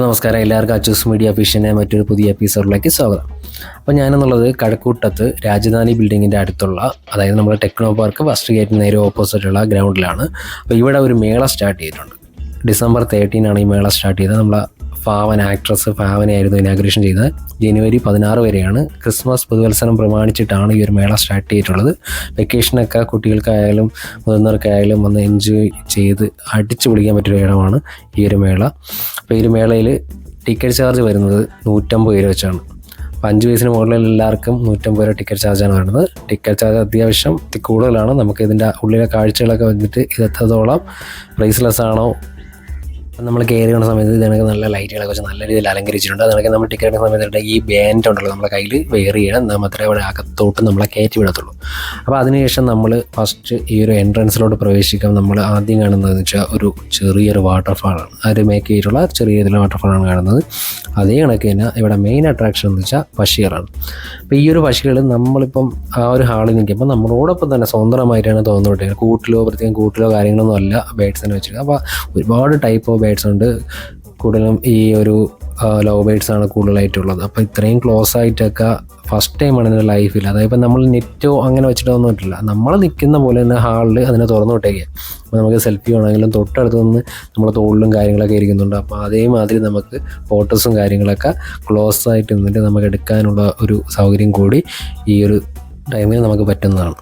Hello നമസ്കാരം. എല്ലാവർക്കും Achus media ഫിഷന്റെ മറ്റൊരു പുതിയ എപ്പിസോഡിലേക്ക് സ്വാഗതം. അപ്പോൾ ഞാനെന്നുള്ളത് കഴക്കൂട്ടത്ത് രാജധാനി ബിൽഡിങ്ങിന്റെ അടുത്തുള്ള അതായത് നമ്മുടെ ടെക്നോ പാർക്ക് ഫസ്റ്റ് ഗേറ്റിന് നേരെ ഓപ്പോസിറ്റുള്ള ഗ്രൗണ്ടിലാണ്. അപ്പോൾ ഇവിടെ ഒരു മേള സ്റ്റാർട്ട് ചെയ്തിട്ടുണ്ട്. ഡിസംബർ തേർട്ടീൻ ആണ് ഈ മേള സ്റ്റാർട്ട് ചെയ്തത്. നമ്മളെ ഫാവൻ ആക്ട്രസ് ഫാവനായിരുന്നു ഇനാഗ്രേഷൻ ചെയ്തത്. ജനുവരി പതിനാറ് വരെയാണ് ക്രിസ്മസ് പുതുവത്സരം പ്രമാണിച്ചിട്ടാണ് ഈ ഒരു മേള സ്റ്റാർട്ട് ചെയ്തിട്ടുള്ളത്. വെക്കേഷനൊക്കെ കുട്ടികൾക്കായാലും മുതിർന്നവർക്കായാലും വന്ന് എൻജോയ് ചെയ്ത് അടിച്ചു പൊളിക്കാൻ പറ്റിയൊരു ഇടമാണ് ഈ ഒരു മേള. അപ്പോൾ ഈ ഒരു മേളയിൽ ടിക്കറ്റ് ചാർജ് വരുന്നത് നൂറ്റമ്പത് രൂപ വെച്ചാണ്. അപ്പോൾ അഞ്ച് വയസ്സിന് മുകളിൽ എല്ലാവർക്കും നൂറ്റമ്പത് രൂപ ടിക്കറ്റ് ചാർജാണ് വരുന്നത്. ടിക്കറ്റ് ചാർജ് അത്യാവശ്യം കൂടുതലാണ്. നമുക്ക് ഇതിന്റെ ഉള്ളിലെ കാഴ്ചകളൊക്കെ വന്നിട്ട് ഇതെത്തോളം പ്രൈസ്ലെസ് ആണോ നമ്മൾ കയറി വന്ന സമയത്ത് ഇതിനൊക്കെ നല്ല ലൈറ്റുകളൊക്കെ വെച്ച് നല്ല രീതിയിൽ അലങ്കരിച്ചിട്ടുണ്ട്. അതിനൊക്കെ നമ്മൾ ടിക്കറ്റ് എടുക്കുന്ന സമയത്ത് ഈ ബാൻഡ് ഉണ്ടല്ലോ നമ്മുടെ കയ്യിൽ വെയർ ചെയ്യണം. എന്നാൽ മാത്രമേ അവിടെ അകത്തോട്ട് നമ്മളെ കയറ്റി വിടത്തുള്ളൂ. അപ്പോൾ അതിനുശേഷം നമ്മൾ ഫസ്റ്റ് ഈ ഒരു എൻട്രൻസിലോട്ട് പ്രവേശിക്കാൻ നമ്മൾ ആദ്യം കാണുന്നതെന്ന് വെച്ചാൽ ഒരു ചെറിയൊരു വാട്ടർഫാളാണ് അത് മേക്ക് ചെയ്തിട്ടുള്ള ചെറിയ രീതിയിലുള്ള വാട്ടർഫാളാണ് കാണുന്നത്. അതേ കണക്ക് തന്നെ ഇവിടെ മെയിൻ അട്രാക്ഷൻ എന്ന് വെച്ചാൽ പശികളാണ് അപ്പോൾ ഈ ഒരു പശികൾ നമ്മളിപ്പം ആ ഒരു ഹാളിൽ നിൽക്കുമ്പോൾ നമ്മളോടൊപ്പം തന്നെ സ്വന്തമായിട്ടാണ് തോന്നുന്നത് കൂട്ടിലോ പ്രത്യേകം കൂട്ടിലോ കാര്യങ്ങളൊന്നും അല്ല ബേഡ്സിനെ വെച്ചിട്ട്. അപ്പോൾ ഒരുപാട് ടൈപ്പ് ഓഫ് ബേഡ്സ് ഉണ്ട്. കൂടുതലും ഈ ഒരു ലവ് ബേഡ്സ് ആണ് കൂടുതലായിട്ടുള്ളത്. അപ്പോൾ ഇത്രയും ക്ലോസ് ആയിട്ടൊക്കെ ഫസ്റ്റ് ടൈമാണ് എന്റെ ലൈഫിൽ അതായത് ഇപ്പം നമ്മൾ നെറ്റോ അങ്ങനെ വെച്ചിട്ടൊന്നും ഇട്ടില്ല നമ്മൾ നിൽക്കുന്ന പോലെ തന്നെ ഹാളിൽ അതിനെ തുറന്നു വിട്ടേക്കുക അപ്പോൾ നമുക്ക് സെൽഫി വേണമെങ്കിലും തൊട്ടടുത്ത് നിന്ന് നമ്മളെ തോളിലും കാര്യങ്ങളൊക്കെ ഇരിക്കുന്നുണ്ട്. അപ്പോൾ അതേമാതിരി നമുക്ക് ഫോട്ടോസും കാര്യങ്ങളൊക്കെ ക്ലോസ് ആയിട്ട് നിന്നിട്ട് നമുക്ക് എടുക്കാനുള്ള ഒരു സൗകര്യം കൂടി ഈ ഒരു ടൈമിൽ നമുക്ക് പറ്റുന്നതാണ്.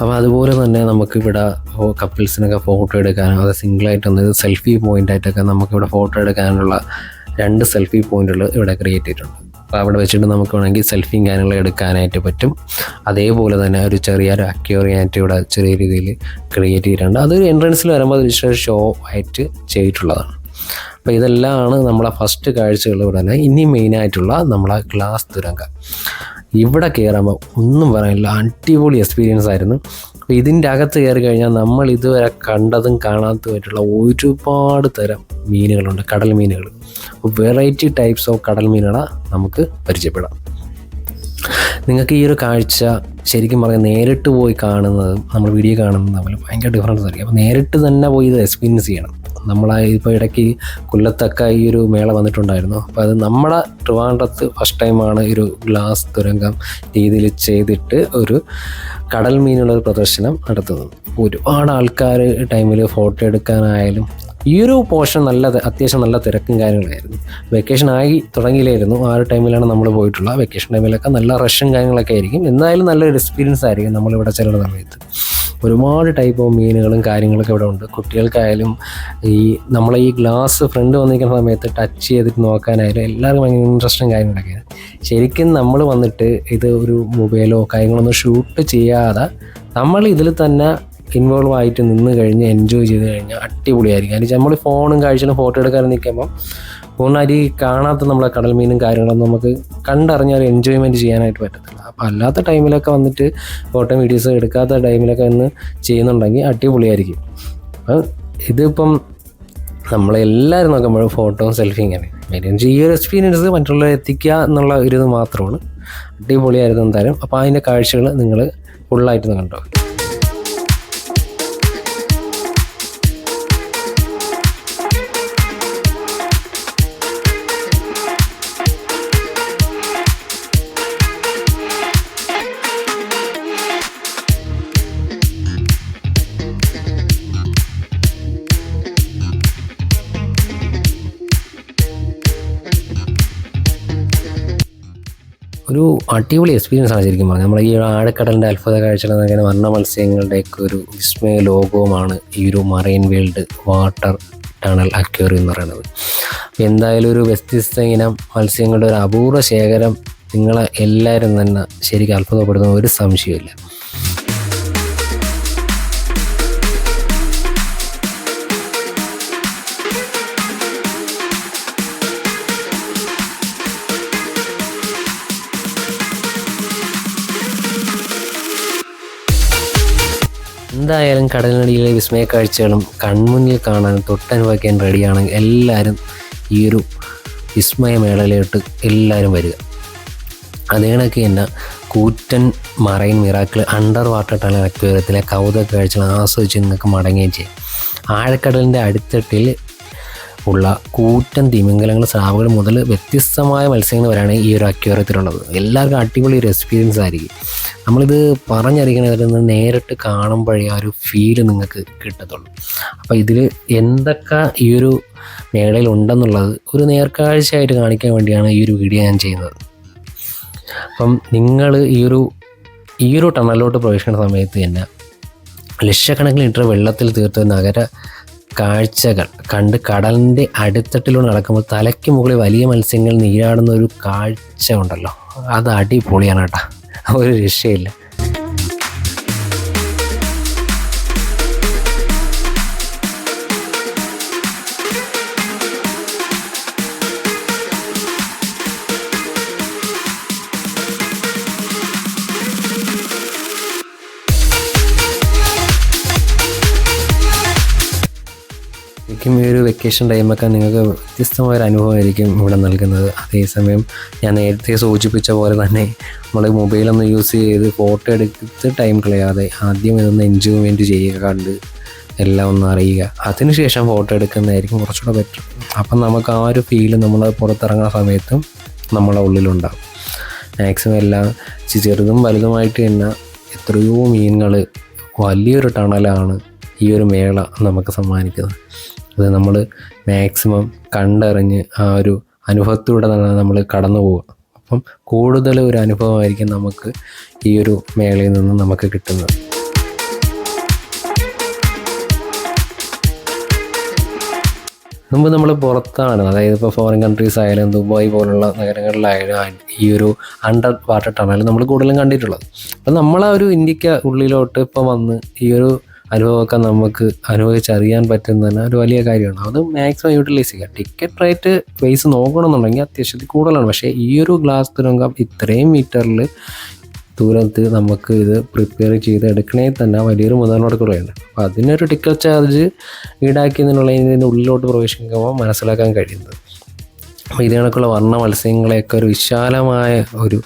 അപ്പോൾ അതുപോലെ തന്നെ നമുക്കിവിടെ കപ്പിൾസിനൊക്കെ ഫോട്ടോ എടുക്കാനോ അത് സിംഗിളായിട്ട് ഒന്ന് സെൽഫി പോയിന്റ് ആയിട്ടൊക്കെ നമുക്കിവിടെ ഫോട്ടോ എടുക്കാനുള്ള രണ്ട് സെൽഫി പോയിന്റുകൾ ഇവിടെ ക്രിയേറ്റ് ചെയ്തിട്ടുണ്ട്. അപ്പോൾ അവിടെ വെച്ചിട്ട് നമുക്ക് വേണമെങ്കിൽ സെൽഫിയും കാര്യങ്ങളും എടുക്കാനായിട്ട് പറ്റും. അതേപോലെ തന്നെ ഒരു ചെറിയൊരു അക്യൂറിയായിട്ട് ഇവിടെ ചെറിയ രീതിയിൽ ക്രിയേറ്റ് ചെയ്തിട്ടുണ്ട്. അതൊരു എൻട്രൻസിൽ വരുമ്പോൾ ഒരു ഷോ ആയിട്ട് ചെയ്തിട്ടുള്ളതാണ്. അപ്പോൾ ഇതെല്ലാമാണ് നമ്മളെ ഫസ്റ്റ് കാഴ്ചകൾ ഇവിടെ തന്നെ. ഇനി മെയിനായിട്ടുള്ള നമ്മളെ ഗ്ലാസ് തുരങ്കം. ഇവിടെ കയറുമ്പോൾ ഒന്നും പറയാനില്ല. അടിപൊളി എക്സ്പീരിയൻസ് ആയിരുന്നു. അപ്പോൾ ഇതിന്റെ അകത്ത് കയറി കഴിഞ്ഞാൽ നമ്മൾ ഇതുവരെ കണ്ടതും കാണാത്തതുമായിട്ടുള്ള ഒരുപാട് തരം മീനുകളുണ്ട് കടൽ മീനുകൾ വെറൈറ്റി ടൈപ്സ് ഓഫ് കടൽ മീനുകളെ നമുക്ക് പരിചയപ്പെടാം. നിങ്ങൾക്ക് ഈ ഒരു കാഴ്ച ശരിക്കും പറഞ്ഞാൽ നേരിട്ട് പോയി കാണുന്നതും നമ്മൾ വീഡിയോ കാണുന്നതും തമ്മിൽ ഭയങ്കര ഡിഫറൻസ് ആയിരിക്കും. അപ്പോൾ നേരിട്ട് തന്നെ പോയി ഇത് എക്സ്പീരിയൻസ് ചെയ്യണം. നമ്മൾ ഇപ്പോൾ ഇടയ്ക്ക് കൊല്ലത്തൊക്കെ ഈ ഒരു മേള വന്നിട്ടുണ്ടായിരുന്നു. അപ്പോൾ അത് നമ്മുടെ ട്രിവാൻഡ്രത്ത് ഫസ്റ്റ് ടൈമാണ് ഒരു ഗ്ലാസ് തുരങ്കം രീതിയിൽ ചെയ്തിട്ട് ഒരു കടൽ മീനുള്ള ഒരു പ്രദർശനം നടത്തുന്നത്. ഒരുപാട് ആൾക്കാർ ടൈമിൽ ഫോട്ടോ എടുക്കാനായാലും ഈ ഒരു പോർഷൻ നല്ല അത്യാവശ്യം നല്ല തിരക്കും കാര്യങ്ങളായിരുന്നു. വെക്കേഷൻ ആയി തുടങ്ങിയില്ലായിരുന്നു. ആ ഒരു ടൈമിലാണ് നമ്മൾ പോയിട്ടുള്ളത്. വെക്കേഷൻ ടൈമിലൊക്കെ നല്ല റഷും കാര്യങ്ങളൊക്കെ ആയിരിക്കും. എന്തായാലും നല്ലൊരു എക്സ്പീരിയൻസ് ആയിരിക്കും നമ്മളിവിടെ ചെല്ലുന്ന സമയത്ത്. ഒരുപാട് ടൈപ്പ് ഓഫ് മീനുകളും കാര്യങ്ങളൊക്കെ ഇവിടെ ഉണ്ട്. കുട്ടികൾക്കായാലും ഈ നമ്മളെ ഈ ഗ്ലാസ് ഫ്രണ്ട് വന്നിരിക്കുന്ന സമയത്ത് ടച്ച് ചെയ്തിട്ട് നോക്കാനായാലും എല്ലാവർക്കും ഭയങ്കര ഇൻട്രസ്റ്റും കാര്യങ്ങളൊക്കെയാണ്. ശരിക്കും നമ്മൾ വന്നിട്ട് ഇത് ഒരു മൊബൈലോ കാര്യങ്ങളൊന്നും ഷൂട്ട് ചെയ്യാതെ നമ്മൾ ഇതിൽ തന്നെ ഇൻവോൾവ് ആയിട്ട് നിന്ന് കഴിഞ്ഞ് എൻജോയ് ചെയ്ത് കഴിഞ്ഞാൽ അടിപൊളിയായിരിക്കും. അല്ലെങ്കിൽ നമ്മൾ ഫോണും കാഴ്ചയിലും ഫോട്ടോ എടുക്കാൻ നിൽക്കുമ്പോൾ പൂർണമായിട്ട് ഈ കാണാത്ത നമ്മളെ കടൽ മീനും കാര്യങ്ങളൊന്നും നമുക്ക് കണ്ടറിഞ്ഞാൽ എൻജോയ്മെന്റ് ചെയ്യാനായിട്ട് പറ്റത്തില്ല. അപ്പോൾ അല്ലാത്ത ടൈമിലൊക്കെ വന്നിട്ട് ഫോട്ടോ വീഡിയോസ് എടുക്കാത്ത ടൈമിലൊക്കെ ഒന്ന് ചെയ്യുന്നുണ്ടെങ്കിൽ അടിപൊളിയായിരിക്കും. അപ്പം ഇതിപ്പം നമ്മളെല്ലാവരും നോക്കുമ്പോഴും ഫോട്ടോയും സെൽഫി ഇങ്ങനെ. മെയിൻ ഈ ഒരു എക്സ്പീരിയൻസ് മറ്റുള്ളവരെ എത്തിക്കുക എന്നുള്ള ഒരു ഇത് മാത്രമാണ്. അടിപൊളിയായിരുന്നു എന്തായാലും. അപ്പോൾ അതിന്റെ കാഴ്ചകൾ നിങ്ങൾ ഫുള്ളായിട്ടൊന്ന് കണ്ടോ ഒരു അടിപൊളി എക്സ്പീരിയൻസ് ആണ് ശരിക്കും പറഞ്ഞാൽ നമ്മൾ ഈ ആഴക്കടലിന്റെ അത്ഭുത കാഴ്ചകൾ എന്നൊക്കെ വർണ മത്സ്യങ്ങളുടെയൊക്കെ ഒരു വിസ്മയ ലോകവുമാണ് ഈ ഒരു marine world water tunnel aquarium എന്ന് പറയുന്നത്. എന്തായാലും ഒരു വ്യത്യസ്ത ഇനം മത്സ്യങ്ങളുടെ ഒരു അപൂർവ ശേഖരം നിങ്ങളെ എല്ലാവരും തന്നെ ശരിക്കും അത്ഭുതപ്പെടുന്ന ഒരു സംശയമില്ല എന്തായാലും കടലിനടിയിലെ വിസ്മയ കാഴ്ചകളും കൺമുന്നിൽ കാണാൻ തൊട്ടനുഭവിക്കാൻ റെഡിയാണെങ്കിൽ എല്ലാവരും ഈ ഒരു വിസ്മയ വിസ്മയമേളയിലോട്ട് എല്ലാവരും വരിക. അതേണൊക്കെ തന്നെ കൂറ്റൻ marine miracle under water tunnel അക്വേറിയത്തിലെ കൗതുക കാഴ്ചകൾ ആസ്വദിച്ച് നിങ്ങൾക്ക് മടങ്ങുകയും ചെയ്യും. ആഴക്കടലിന്റെ അടിത്തട്ടിൽ ഉള്ള കൂറ്റൻ തിമിംഗലങ്ങൾ സ്രാവുകൾ മുതൽ വ്യത്യസ്തമായ മത്സ്യങ്ങൾ വരെയാണ് ഈ ഒരു അക്വേറിയത്തിലുള്ളത്. എല്ലാവർക്കും അടിപൊളി ഒരു എക്സ്പീരിയൻസ് ആയിരിക്കും. നമ്മളിത് പറഞ്ഞറിയിക്കണതിൽ നിന്ന് നേരിട്ട് കാണുമ്പോഴേ ആ ഒരു ഫീൽ നിങ്ങൾക്ക് കിട്ടത്തുള്ളൂ. അപ്പോൾ ഇതിൽ എന്തൊക്കെ ഈ ഒരു മേളയിൽ ഉണ്ടെന്നുള്ളത് ഒരു നേർക്കാഴ്ചയായിട്ട് കാണിക്കാൻ വേണ്ടിയാണ് ഈ ഒരു വീഡിയോ ഞാൻ ചെയ്യുന്നത്. അപ്പം നിങ്ങൾ ഈ ഒരു ഈ ഒരു ടണലിലോട്ട് പ്രവേശിക്കുന്ന സമയത്ത് തന്നെ ലക്ഷക്കണക്കിന് ലിറ്റർ വെള്ളത്തിൽ തീർത്ത നഗര കാഴ്ചകൾ കണ്ട് കടലിന്റെ അടിത്തട്ടിലൂടെ നടക്കുമ്പോൾ തലയ്ക്ക് മുകളിൽ വലിയ മത്സ്യങ്ങൾ നീരാടുന്ന ഒരു കാഴ്ച ഉണ്ടല്ലോ. അത് അടിപൊളിയാണ് കേട്ടോ. ഒരു രക്ഷയില്ല. ശരിക്കും ഈ ഒരു വെക്കേഷൻ ടൈമൊക്കെ നിങ്ങൾക്ക് വ്യത്യസ്തമായ ഒരു അനുഭവമായിരിക്കും ഇവിടെ നൽകുന്നത്. അതേസമയം ഞാൻ നേരത്തെ സൂചിപ്പിച്ച പോലെ തന്നെ നമ്മൾ മൊബൈലൊന്ന് യൂസ് ചെയ്ത് ഫോട്ടോ എടുത്ത് ടൈം കളയാതെ ആദ്യം ഇതൊന്ന് എൻജോയ്മെന്റ് ചെയ്യുക കണ്ട് എല്ലാം ഒന്ന് അറിയുക. അതിനുശേഷം ഫോട്ടോ എടുക്കുന്നതായിരിക്കും കുറച്ചുകൂടെ ബെറ്റർ അപ്പം നമുക്ക് ആ ഒരു ഫീൽ നമ്മൾ പുറത്തിറങ്ങുന്ന സമയത്തും നമ്മളെ ഉള്ളിലുണ്ടാകും മാക്സിമം എല്ലാം ചെറുതും വലുതുമായിട്ട് തന്നെ എത്രയോ മീനുകൾ വലിയൊരു ടണലാണ് ഈ ഒരു മേള നമുക്ക് സമ്മാനിക്കുന്നത്. അത് നമ്മൾ മാക്സിമം കണ്ടറിഞ്ഞ് ആ ഒരു അനുഭവത്തിലൂടെ തന്നെ നമ്മൾ കടന്നു പോവുക. അപ്പം കൂടുതൽ ഒരു അനുഭവമായിരിക്കും നമുക്ക് ഈ ഒരു മേളയിൽ നിന്ന് നമുക്ക് കിട്ടുന്നത്. മുമ്പ് നമ്മൾ പുറത്താണ് അതായത് ഇപ്പോൾ ഫോറിൻ കൺട്രീസ് ആയാലും ദുബായ് പോലുള്ള നഗരങ്ങളിലായാലും ആ- ഈ ഒരു അണ്ടർ വാട്ടർ ടണൽ നമ്മൾ കൂടുതലും കണ്ടിട്ടുള്ളത്. അപ്പം നമ്മളാ ഒരു ഇന്ത്യയ്ക്ക് ഉള്ളിലോട്ട് ഇപ്പം വന്ന് ഈ ഒരു അനുഭവമൊക്കെ നമുക്ക് അനുഭവിച്ചറിയാൻ പറ്റുന്ന ഒരു വലിയ കാര്യമാണ്. അത് മാക്സിമം യൂട്ടിലൈസ് ചെയ്യുക ടിക്കറ്റ് റേറ്റ് പൈസ നോക്കണമെന്നുണ്ടെങ്കിൽ അത്യാവശ്യത്തിൽ കൂടുതലാണ്. പക്ഷേ ഈ ഒരു ഗ്ലാസ് തുരങ്കം ഇത്രയും മീറ്ററിൽ ദൂരത്ത് നമുക്ക് ഇത് പ്രിപ്പയർ ചെയ്ത് എടുക്കണേ തന്നെ വലിയൊരു മുതൽമുടക്കുള്ളതാണ് അപ്പോൾ അതിനൊരു ടിക്കറ്റ് ചാർജ് ഈടാക്കിയതിനുള്ള ഇതിന്റെ ഉള്ളിലോട്ട് പ്രവേശിക്കുമ്പോൾ മനസ്സിലാക്കാൻ കഴിയുന്നത്. അപ്പോൾ ഇത് കണക്കുള്ള വർണ മത്സ്യങ്ങളെയൊക്കെ ഒരു വിശാലമായ ഒരു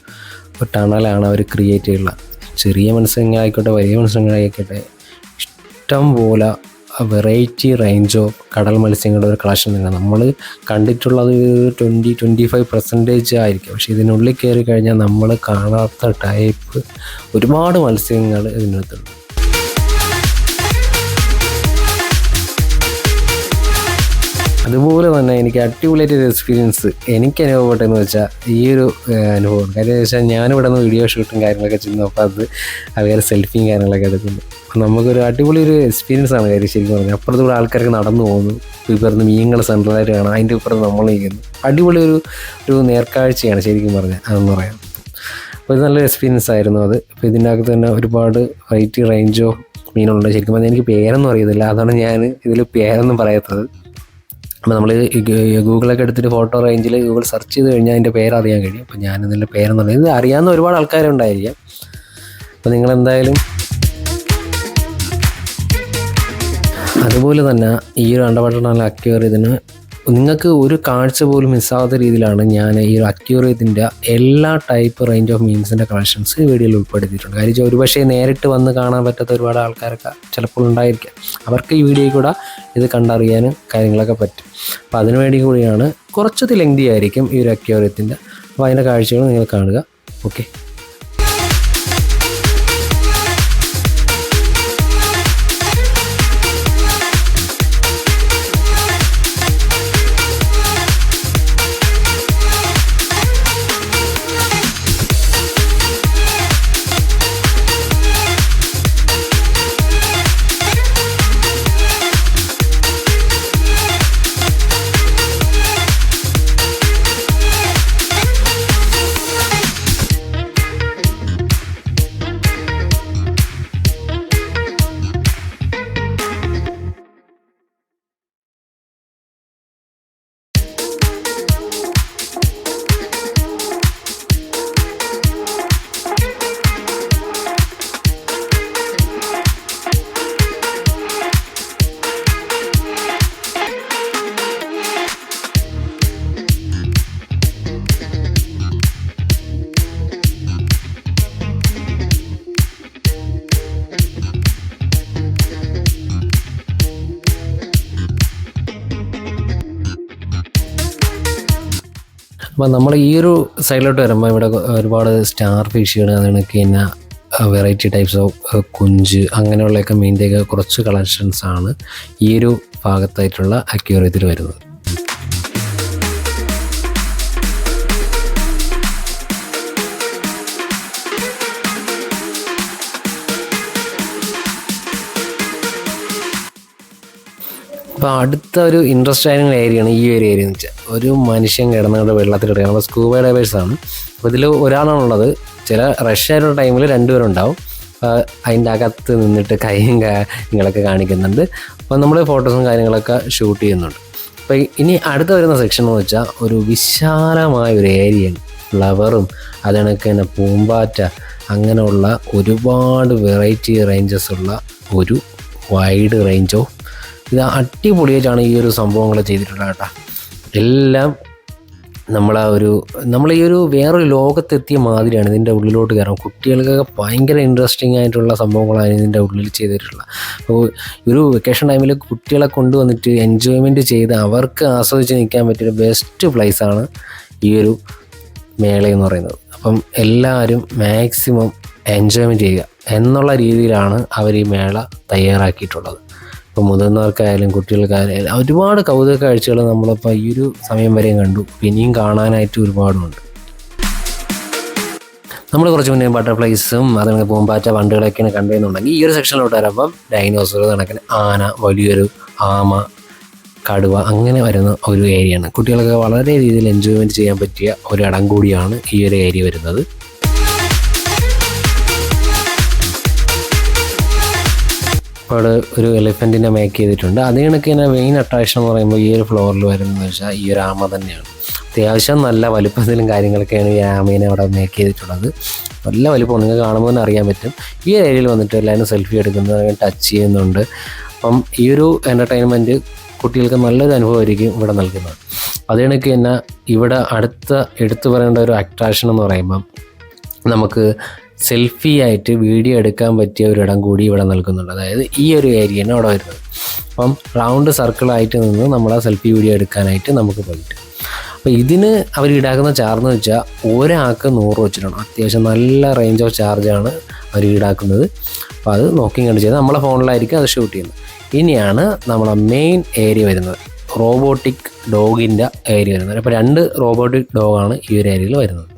ടണലാണ് അവർ ക്രിയേറ്റ് ചെയ്യുള്ള ചെറിയ മത്സ്യങ്ങളായിക്കോട്ടെ വലിയ മത്സ്യങ്ങളായിക്കോട്ടെ ഇഷ്ടം പോലെ വെറൈറ്റി റേഞ്ച് ഓഫ് കടൽ മത്സ്യങ്ങളുടെ ഒരു കളക്ഷൻ തന്നെ നമ്മൾ കണ്ടിട്ടുള്ളത് ട്വന്റി ട്വന്റി ഫൈവ് പെർസെന്റേജ് ആയിരിക്കും. പക്ഷേ ഇതിനുള്ളിൽ കയറി കഴിഞ്ഞാൽ നമ്മൾ കാണാത്ത ടൈപ്പ് ഒരുപാട് മത്സ്യങ്ങൾ ഇതിനകത്തുണ്ട്. അതുപോലെ തന്നെ എനിക്ക് അടിപൊളിയായിട്ടൊരു എക്സ്പീരിയൻസ് എനിക്ക് അനുഭവപ്പെട്ടതെന്ന് വെച്ചാൽ ഈ ഒരു അനുഭവം. കാര്യം വെച്ചാൽ ഞാനിവിടെ നിന്ന് വീഡിയോ ഷൂട്ടും കാര്യങ്ങളൊക്കെ ചെയ്യുന്നു അപ്പോൾ അത് അവരെ സെൽഫിയും കാര്യങ്ങളൊക്കെ എടുക്കുന്നു. നമുക്കൊരു അടിപൊളി ഒരു എക്സ്പീരിയൻസ് ആണ് കാര്യം ശരിക്കും പറഞ്ഞാൽ അപ്പുറത്തൂടെ ആൾക്കാരൊക്കെ നടന്നു പോകുന്നു. ഇപ്പുറത്ത് മീനുകൾ സെൻട്രലായിട്ട് കാണാം. അതിന്റെ ഇപ്പുറത്ത് നമ്മൾ നിൽക്കുന്നു. അടിപൊളി ഒരു ഒരു നേർക്കാഴ്ചയാണ് ശരിക്കും പറഞ്ഞാൽ അതെന്ന് പറയാം. അപ്പോൾ ഇത് നല്ലൊരു എക്സ്പീരിയൻസ് ആയിരുന്നു അത്. അപ്പോൾ ഇതിന്റെ അകത്ത് തന്നെ ഒരുപാട് വെറൈറ്റി റേഞ്ചോ മീനുണ്ട് ശരിക്കും പറഞ്ഞാൽ എനിക്ക് പേരൊന്നും അറിയത്തില്ല. അതാണ് ഞാൻ ഇതിൽ പേരൊന്നും പറയാത്തത്. അപ്പോൾ നമ്മൾ ഗൂഗിളൊക്കെ എടുത്തിട്ട് ഫോട്ടോ റേഞ്ചിൽ ഗൂഗിൾ സെർച്ച് ചെയ്ത് കഴിഞ്ഞാൽ അതിന്റെ പേരറിയാൻ കഴിയും. അപ്പോൾ ഞാൻ ഇതിന്റെ പേരെന്ന് പറയുന്നത് ഇത് അറിയാവുന്ന ഒരുപാട് ആൾക്കാരുണ്ടായിരിക്കാം. അപ്പോൾ നിങ്ങളെന്തായാലും അതുപോലെ തന്നെ ഈ ഒരു അണ്ടപട്ടണ അക്വേറിയത്തിന് നിങ്ങൾക്ക് ഒരു കാഴ്ച പോലും മിസ്സാവാത്ത രീതിയിലാണ് ഞാൻ ഈ ഒരു അക്യൂറിയത്തിന്റെ എല്ലാ ടൈപ്പ് റേഞ്ച് ഓഫ് മീൻസിന്റെ കളക്ഷൻസ് വീഡിയോയിൽ ഉൾപ്പെടുത്തിയിട്ടുണ്ട്. കാര്യം ഒരുപക്ഷെ നേരിട്ട് വന്ന് കാണാൻ പറ്റാത്ത ഒരുപാട് ആൾക്കാരൊക്കെ ചിലപ്പോൾ ഉണ്ടായിരിക്കാം. അവർക്ക് ഈ വീഡിയോയിൽ കൂടെ ഇത് കണ്ടറിയാനും കാര്യങ്ങളൊക്കെ പറ്റും. അപ്പോൾ അതിനു വേണ്ടി കൂടിയാണ് കുറച്ചത് ലെങ്തി ആയിരിക്കും ഈ ഒരു അക്യൂറിയത്തിന്റെ അപ്പോൾ അതിന്റെ കാഴ്ചകൾ നിങ്ങൾ കാണുക. ഓക്കെ അപ്പോൾ നമ്മൾ ഈ ഒരു സൈഡിലോട്ട് വരുമ്പോൾ ഇവിടെ ഒരുപാട് സ്റ്റാർ ഫിഷുകൾ കണക്ക് പിന്നെ വെറൈറ്റി ടൈപ്സ് ഓഫ് കുഞ്ച് അങ്ങനെയുള്ളതൊക്കെ മീനിന്റെയൊക്കെ കുറച്ച് കളക്ഷൻസ് ആണ് ഈ ഒരു ഭാഗത്തായിട്ടുള്ള അക്യൂറിയത്തിൽ വരുന്നത്. അപ്പോൾ അടുത്ത ഒരു ഇൻട്രസ്റ്റ് ആയിരുന്ന ഏരിയയാണ് ഈ ഒരു ഏരിയ എന്ന് വെച്ചാൽ ഒരു മനുഷ്യൻ കിടന്നുകൊണ്ട് വെള്ളത്തിൽ കിടക്കണം അപ്പോൾ സ്കൂബ ഡൈവേഴ്സാണ് അപ്പോൾ ഇതിൽ ഒരാളാണുള്ളത്. ചില റഷ് ആയിട്ടുള്ള ടൈമിൽ രണ്ടുപേരുണ്ടാവും. അതിന്റെ അകത്ത് നിന്നിട്ട് കൈയും കാര്യങ്ങളൊക്കെ കാണിക്കുന്നുണ്ട്. അപ്പോൾ നമ്മൾ ഫോട്ടോസും കാര്യങ്ങളൊക്കെ ഷൂട്ട് ചെയ്യുന്നുണ്ട്. അപ്പോൾ ഇനി അടുത്ത വരുന്ന സെക്ഷൻ എന്ന് വെച്ചാൽ ഒരു വിശാലമായ ഒരു ഏരിയയാണ് ഫ്ലവറും അതിനൊക്കെ തന്നെ പൂമ്പാറ്റ അങ്ങനെയുള്ള ഒരുപാട് വെറൈറ്റി റേഞ്ചസ് ഉള്ള ഒരു വൈഡ് റേഞ്ച് ഓഫ് ഇത് അടിപൊളിയായിട്ടാണ് ഈ ഒരു സംഭവങ്ങൾ ചെയ്തിട്ടുള്ളത് കേട്ടോ. എല്ലാം നമ്മളാ ഒരു നമ്മൾ ഈ ഒരു വേറൊരു ലോകത്തെത്തിയ മാതിരിയാണ് ഇതിന്റെ ഉള്ളിലോട്ട് കയറാം കുട്ടികൾക്കൊക്കെ ഭയങ്കര ഇൻട്രസ്റ്റിംഗ് ആയിട്ടുള്ള സംഭവങ്ങളാണ് ഇതിന്റെ ഉള്ളിൽ ചെയ്തിട്ടുള്ളത്. അപ്പോൾ ഒരു വെക്കേഷൻ ടൈമിൽ കുട്ടികളെ കൊണ്ടുവന്നിട്ട് എൻജോയ്മെന്റ് ചെയ്ത് അവർക്ക് ആസ്വദിച്ച് നിൽക്കാൻ പറ്റിയൊരു ബെസ്റ്റ് പ്ലേസാണ് ഈ ഒരു മേളയെന്ന് പറയുന്നത്. അപ്പം എല്ലാവരും മാക്സിമം എൻജോയ്മെന്റ് ചെയ്യുക എന്നുള്ള രീതിയിലാണ് അവർ ഈ മേള തയ്യാറാക്കിയിട്ടുള്ളത്. ഇപ്പോൾ മുതിർന്നവർക്കായാലും കുട്ടികൾക്കായാലും ഒരുപാട് കൗതുക കാഴ്ചകൾ നമ്മളിപ്പോൾ ഈ ഒരു സമയം വരെയും കണ്ടു. ഇനിയും കാണാനായിട്ട് ഒരുപാടുണ്ട്. നമ്മൾ കുറച്ച് മുന്നേ ബട്ടർഫ്ലൈസും അതുപോലെ പൂമ്പാറ്റ വണ്ടുകളൊക്കെയാണ് കണ്ടതെന്നുണ്ടെങ്കിൽ ഈ ഒരു സെക്ഷനിലോട്ട് വരുമ്പം ഡൈനോസർ കണക്കിന് ആന വലിയൊരു ആമ കടുവ അങ്ങനെ വരുന്ന ഒരു ഏരിയയാണ്. കുട്ടികൾക്ക് വളരെ രീതിയിൽ എൻജോയ്മെന്റ് ചെയ്യാൻ പറ്റിയ ഒരു ഇടം കൂടിയാണ് ഈ ഒരു ഏരിയ വരുന്നത്. അവിടെ ഒരു എലിഫന്റിനെ മേക്ക് ചെയ്തിട്ടുണ്ട്. അത് കണക്ക് മെയിൻ അട്രാക്ഷൻ എന്ന് പറയുമ്പോൾ ഈ ഒരു ഫ്ലോറിൽ വരുന്നത് വെച്ചാൽ ഈ ഒരു ആമ തന്നെയാണ്. അത്യാവശ്യം നല്ല വലുപ്പത്തിലും കാര്യങ്ങളൊക്കെയാണ് ഈ ആമേനെ അവിടെ മേക്ക് ചെയ്തിട്ടുള്ളത്. നല്ല വലുപ്പം നിങ്ങൾക്ക് കാണുമ്പോൾ തന്നെ അറിയാൻ പറ്റും. ഈ ഏരിയയിൽ വന്നിട്ട് എല്ലാവരും സെൽഫി എടുക്കുന്നത് ടച്ച് ചെയ്യുന്നുണ്ട്. അപ്പം ഈ ഒരു എന്റർടൈൻമെന്റ് കുട്ടികൾക്ക് നല്ലൊരു അനുഭവമായിരിക്കും ഇവിടെ നൽകുന്നത്. അതിനൊക്കെ തന്നെ ഇവിടെ അടുത്ത എടുത്തു പറയേണ്ട ഒരു അട്രാക്ഷൻ എന്ന് പറയുമ്പം നമുക്ക് സെൽഫി ആയിട്ട് വീഡിയോ എടുക്കാൻ പറ്റിയ ഒരിടം കൂടി ഇവിടെ നൽകുന്നുണ്ട് അതായത് ഈ ഒരു ഏരിയയാണ് അവിടെ വരുന്നത്. അപ്പം റൗണ്ട് സർക്കിളായിട്ട് നിന്ന് നമ്മൾ ആ സെൽഫി വീഡിയോ എടുക്കാനായിട്ട് നമുക്ക് പറ്റും അപ്പോൾ ഇതിന് അവർ ഈടാക്കുന്ന ചാർജ് എന്ന് വെച്ചാൽ ഒരാൾക്ക് നൂറ് വെച്ചിട്ടാണ്. അത്യാവശ്യം നല്ല റേഞ്ച് ഓഫ് ചാർജാണ് അവർ ഈടാക്കുന്നത്. അപ്പോൾ അത് നോക്കി കണ്ട് ചെയ്ത് നമ്മളെ ഫോണിലായിരിക്കും അത് ഷൂട്ട് ചെയ്യുന്നത്. ഇനിയാണ് നമ്മളെ മെയിൻ ഏരിയ വരുന്നത്. റോബോട്ടിക് ഡോഗിന്റെ ഏരിയ വരുന്നത്. അപ്പോൾ രണ്ട് റോബോട്ടിക് ഡോഗാണ് ഈ ഒരു ഏരിയയിൽ വരുന്നത്.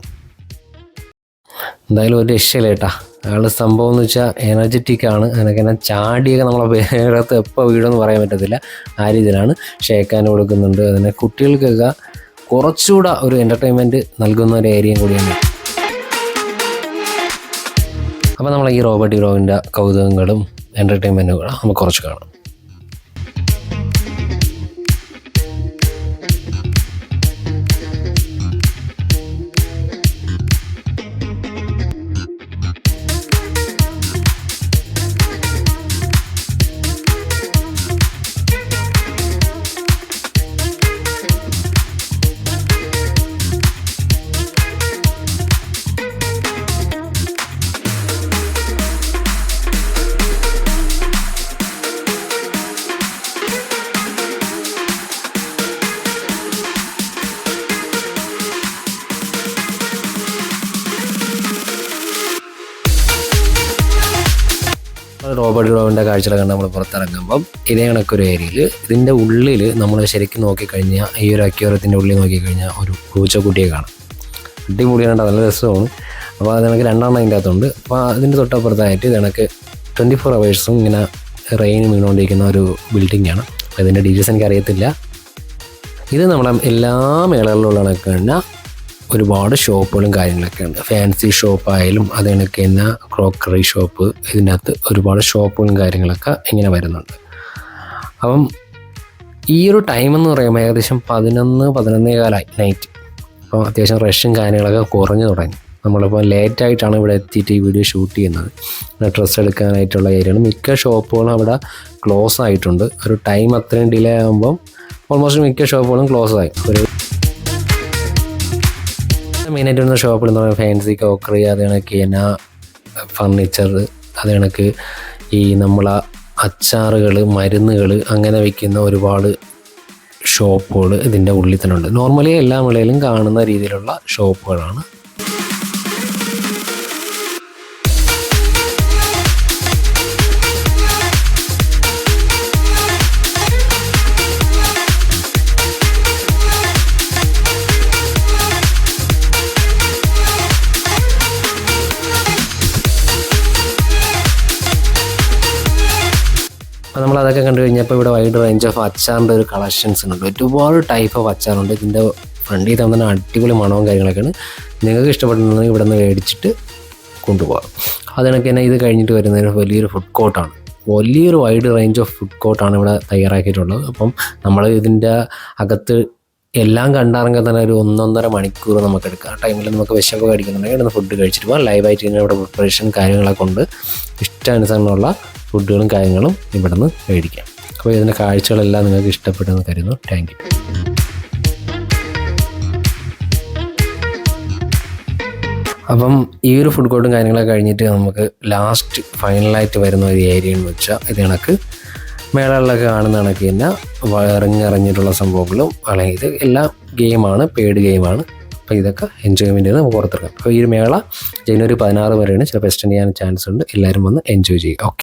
എന്തായാലും ഒരു രക്ഷയില്ല കേട്ടാ അയാൾ സംഭവം എന്ന് വെച്ചാൽ എനർജറ്റിക് ആണ്. അതിനൊക്കെ ചാടിയൊക്കെ നമ്മളെ വേഗത്ത് എപ്പോൾ വീടൊന്നും പറയാൻ പറ്റത്തില്ല. ആ രീതിയിലാണ് ഷേക്കാൻ കൊടുക്കുന്നുണ്ട്. അതിനെ കുട്ടികൾക്കൊക്കെ കുറച്ചുകൂടെ ഒരു എന്റർടൈൻമെന്റ് നൽകുന്ന ഒരു ഏരിയയും കൂടിയാണ് അപ്പോൾ നമ്മൾ ഈ റോബർട്ട് റോവിന്റെ കൗതുകങ്ങളും എന്റർടൈൻമെന്റുകളും നമുക്ക് കുറച്ച് കാണാം. റോബർട്ട് ഡോവിന്റെ കാഴ്ചകൾ കണ്ട് നമ്മൾ പുറത്തിറങ്ങുമ്പം ഇതേ കണക്കൊരു ഏരിയയിൽ ഇതിന്റെ ഉള്ളിൽ നമ്മൾ ശരിക്കും നോക്കിക്കഴിഞ്ഞാൽ ഈ ഒരു അക്യൂറത്തിന്റെ ഉള്ളിൽ നോക്കിക്കഴിഞ്ഞാൽ ഒരു പൂച്ചക്കുട്ടിയെ കാണാം. അടിപൊളിയാണ് നല്ല രസമാണ്. അപ്പോൾ അത് കണക്ക് രണ്ടെണ്ണം അതിന്റെ അകത്തുണ്ട്. അപ്പോൾ അതിന്റെ തൊട്ടപ്പുറത്തായിട്ട് ഇത് കണക്ക് ട്വന്റി ഫോർ അവേഴ്സും ഇങ്ങനെ റെയിൻ വീണുകൊണ്ടിരിക്കുന്ന ഒരു ബിൽഡിംഗ് ആണ്. അപ്പോൾ ഇതിന്റെ ഡീറ്റെയിൽസ് എനിക്ക് അറിയത്തില്ല ഇത് നമ്മളെ എല്ലാ മേളകളിലുള്ള കണക്ക് തന്നെ ഒരുപാട് ഷോപ്പുകളും കാര്യങ്ങളൊക്കെ ഉണ്ട്. ഫാൻസി ഷോപ്പായാലും അത് കണക്ക് തന്നെ ക്രോക്കറി ഷോപ്പ് ഇതിനകത്ത് ഒരുപാട് ഷോപ്പുകളും കാര്യങ്ങളൊക്കെ ഇങ്ങനെ വരുന്നുണ്ട്. അപ്പം ഈ ഒരു ടൈം എന്ന് പറയുമ്പോൾ ഏകദേശം പതിനൊന്ന് പതിനൊന്നേ കാലമായി നൈറ്റ് അപ്പോൾ അത്യാവശ്യം റഷും കാര്യങ്ങളൊക്കെ കുറഞ്ഞു തുടങ്ങി. നമ്മളിപ്പോൾ ലേറ്റായിട്ടാണ് ഇവിടെ എത്തിയിട്ട് ഈ വീഡിയോ ഷൂട്ട് ചെയ്യുന്നത്. ഡ്രസ്സ് എടുക്കാനായിട്ടുള്ള ഏരിയയാണ് മിക്ക ഷോപ്പുകളും അവിടെ ക്ലോസ് ആയിട്ടുണ്ട്. ഒരു ടൈം അത്രയും ഡിലേ ആകുമ്പം ഓൾമോസ്റ്റ് മിക്ക ഷോപ്പുകളും ക്ലോസ് ആയി. ഒരു മെയിനായിട്ട് വരുന്ന ഷോപ്പുകൾ എന്ന് പറയുന്നത് ഫാൻസി കോക്കറി അത് കണക്ക് എന്നാ ഫർണിച്ചർ അത് കണക്ക് ഈ നമ്മളെ അച്ചാറുകൾ മരുന്നുകൾ അങ്ങനെ വയ്ക്കുന്ന ഒരുപാട് ഷോപ്പുകൾ ഇതിന്റെ ഉള്ളിൽ തന്നെ ഉണ്ട്. നോർമലി എല്ലാ വിളയിലും കാണുന്ന രീതിയിലുള്ള ഷോപ്പുകളാണ് നമ്മൾ കണ്ടു കഴിഞ്ഞപ്പോൾ ഇവിടെ വൈഡ് റേഞ്ച് ഓഫ് അച്ചാറിന്റെ ഒരു കളക്ഷൻസ് ഉണ്ട്. ഒരുപാട് ടൈപ്പ് ഓഫ് അച്ചാറുണ്ട് ഇതിന്റെ ഫ്രണ്ടിൽ തന്നെ അടിപൊളി മണവും കാര്യങ്ങളൊക്കെയാണ്. നിങ്ങൾക്ക് ഇഷ്ടപ്പെടുന്നുണ്ടെങ്കിൽ ഇവിടെ നിന്ന് മേടിച്ചിട്ട് കൊണ്ടുപോകാം. അതിനൊക്കെ തന്നെ ഇത് കഴിഞ്ഞിട്ട് വരുന്നതിന് വലിയൊരു ഫുഡ് കോർട്ടാണ് വലിയൊരു വൈഡ് റേഞ്ച് ഓഫ് ഫുഡ് കോർട്ടാണ് ഇവിടെ തയ്യാറാക്കിയിട്ടുള്ളത്. അപ്പം നമ്മൾ ഇതിന്റെ അകത്ത് എല്ലാം കണ്ടിറങ്ങാൻ തന്നെ ഒരു ഒന്നൊന്നര മണിക്കൂർ നമുക്ക് എടുക്കാം. ആ ടൈമിൽ നമുക്ക് വിശപ്പ് കഴിക്കുന്നുണ്ടെങ്കിൽ ഇവിടെ ഫുഡ് കഴിച്ചിട്ട് പോകാം. ലൈവായിട്ട് ഇവിടെ പ്രിപ്പറേഷൻ കാര്യങ്ങളൊക്കെ ഉണ്ട്. ഇഷ്ടാനുസരണമുള്ള ഫുഡുകളും കാര്യങ്ങളും ഇവിടെ നിന്ന് മേടിക്കാം. അപ്പോൾ ഇതിന്റെ കാഴ്ചകളെല്ലാം നിങ്ങൾക്ക് ഇഷ്ടപ്പെട്ടെന്ന് കരുതുന്നു. താങ്ക് യു അപ്പം ഈ ഒരു ഫുഡ് കോർട്ടും കാര്യങ്ങളൊക്കെ കഴിഞ്ഞിട്ട് നമുക്ക് ലാസ്റ്റ് ഫൈനലായിട്ട് വരുന്ന ഒരു ഏരിയ എന്ന് വെച്ചാൽ ഇത് കണക്ക് മേളകളിലൊക്കെ കാണുന്ന കണക്ക് തന്നെ ഇറങ്ങിറങ്ങിയിട്ടുള്ള സംഭവങ്ങളും അല്ലെങ്കിൽ ഇത് എല്ലാം ഗെയിമാണ് പെയ്ഡ് ഗെയിമാണ് അപ്പോൾ ഇതൊക്കെ എൻജോയ്മെന്റ് നമുക്ക് പുറത്തിറക്കാം. അപ്പോൾ ഈ മേള ജനുവരി പതിനാറ് വരെയാണ്. ചിലപ്പോൾ എക്സ്റ്റെൻഡ് ചെയ്യാൻ ചാൻസ് ഉണ്ട്. എല്ലാവരും വന്ന് എൻജോയ് ചെയ്യുക. ഓക്കെ